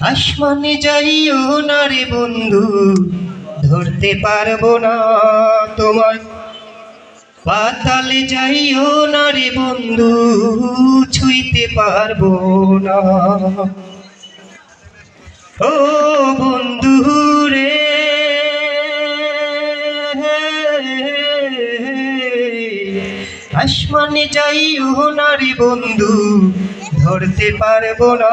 আসমানে যাইও না রে বন্ধু, ধরতে পারব না তোমায়। পাতালে যাইও না রে বন্ধু, ছুঁইতে পারব না। ও বন্ধু রে, আসমানে যাইও না রে বন্ধু, ধরতে পারব না।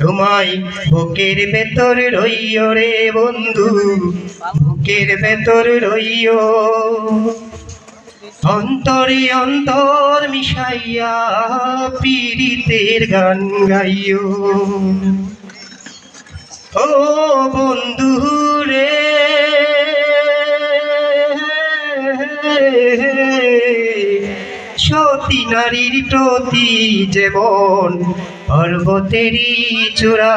তোমায় বুকের ভেতর রইও রে বন্ধু, বুকের ভেতর রইও। অন্তরে অন্তর মিশাইয়া পীড়িতের গান গাইও। ও বন্ধু নারীর প্রতি যেমন পর্বতেরই চূড়া,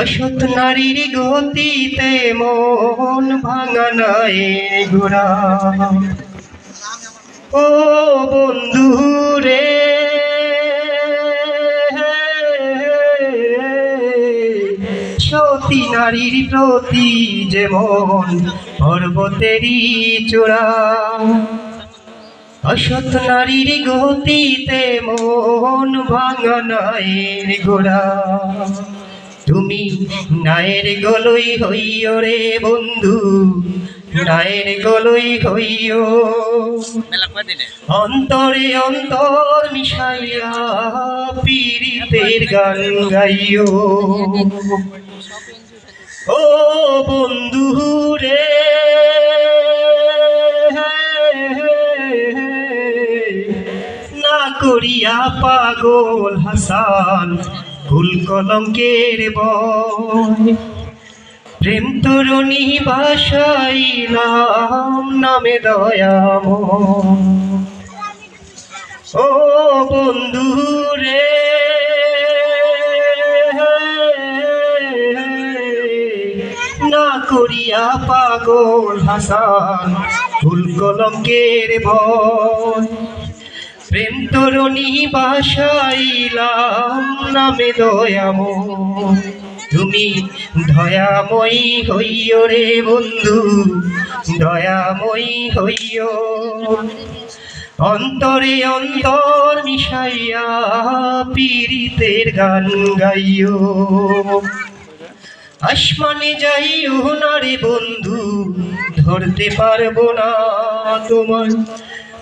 অসৎ নারীর গতিতে মন ভাঙা নাই গোড়া ও বন্ধু রে, সতী নারীর প্রতি যেমন পর্বতেরই চূড়া অসৎ নারীর গতিতে মন ভাঙা নায়ের গোড়া তুমি নায়ের গলই হইও রে বন্ধু নায়ের গলই হইও। অন্তরে অন্তর মিশাইয়া পীড়িতের গান গাইও। ও বন্ধু রে করিয়া পাগল হাসান ফুল কলঙ্কের বয়। প্রেম তরুণী বাসাইলাম নামে দয়াম ও বন্ধু রে, না করিয়া পাগল হাসান ফুল কলঙ্কের ভয় প্রেম তরুণী বাসাইলাম, নামে দয়াম তুমি দয়াময়ী হইও রে বন্ধু, দয়াময়ী হইও। অন্তরে অন্তর মিশাইয়া পীড়িতের গান গাইও। আসমানে যাইও না রে বন্ধু, ধরতে পারব না তোমার